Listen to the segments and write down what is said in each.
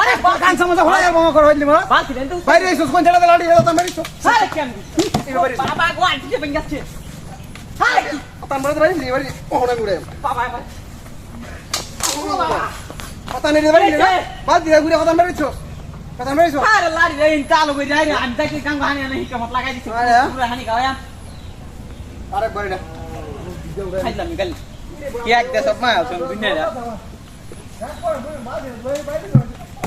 আরে কান সমস্যা হলো আর মামা করে হইলি মারা। বাইরে এসো কোন ছেলে লাড়ি এলো তো মেরিছো। আরে কেন বাবা গো আন্টি যে বেঙ্গা ছে আরে তান বড় রাইলি বাড়ি ওহনা ঘুরে বাবা বাবা। কথা নেই বাড়ি না বাদ দিয়ে ঘুরে কথা মেরিছো। কথা মেরিছো? আরে লাড়ি রে ইন তালো কই যাই আমি তাকে কাম হানি নাই কেমন লাগাই দিছি। আরে হ্যাঁ? হানি গায়া আরে বাড়ি না খাইলাম গেল। এক দেশ মাছ দুনিয়া যা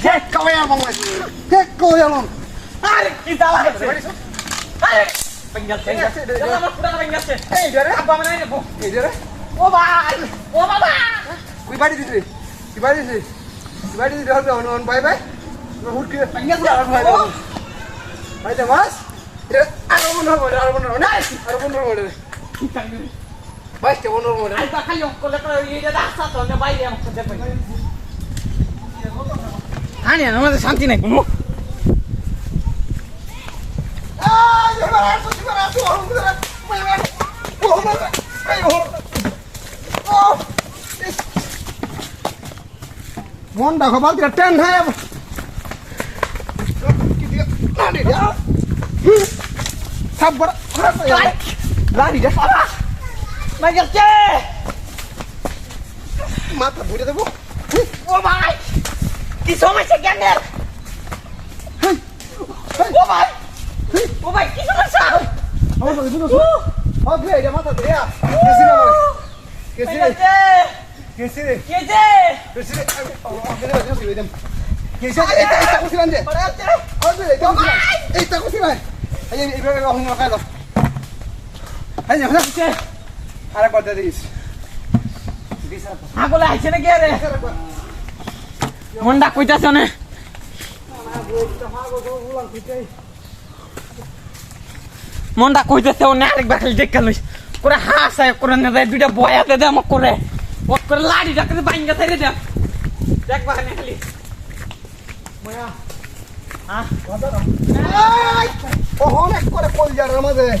Tek kau yang mau lagi. Tek kau yang long. Tarik kita lah. Tarik. Penggal penggal. Jangan mau kurang penggal sih. Eh dia apa mana ini bu? Eh dia Oh bang. Oh bang. Kui bari di sini. Kui bari di sini. Kui bari di dalam on on bye bye. Mahut kita penggal kurang bye bye. Bye deh mas. Ada mana mana ada mana mana. Ada mana mana. Baik, cewek normal. Ayah bakal yang kolektor ini dah satu, dah baik yang kerja baik. আনি আমাদের শান্তি নাই কোনো মন দেখো বাদ ten হয়ে সাবর মাথা ঘুরে দেবো ও ভাই কি সমস্যা জ্ঞানের ও ভাই ও ভাই কি সমস্যা আমার তো বুঝছ ও ভাই এটা মাথা দেয়া কেসি না কেসি কেসি কেসি কেসি কেসি এটা এটা কুসিলান দে আর দে এটা কুসিলান এটা কুসিলান এই এইভাবে রহনি রাখালো এই না কেসি আরে কথা দিস বিসার আগলে আইছে না কে রে মনটা কইতাছে না। মন্ডা কইতেছে ও না আরেক খালি দেখ লইস। করে হাস আয় করে না দেয় দুইটা বয়াতে দে আমাকে করে। ওর করে লাড়ি ডাকে বাইন গেছে রে দেখ দেখ বাগানে খালি। ময়া। হ্যাঁ ওহন এক করে কল যার আমাদের এই।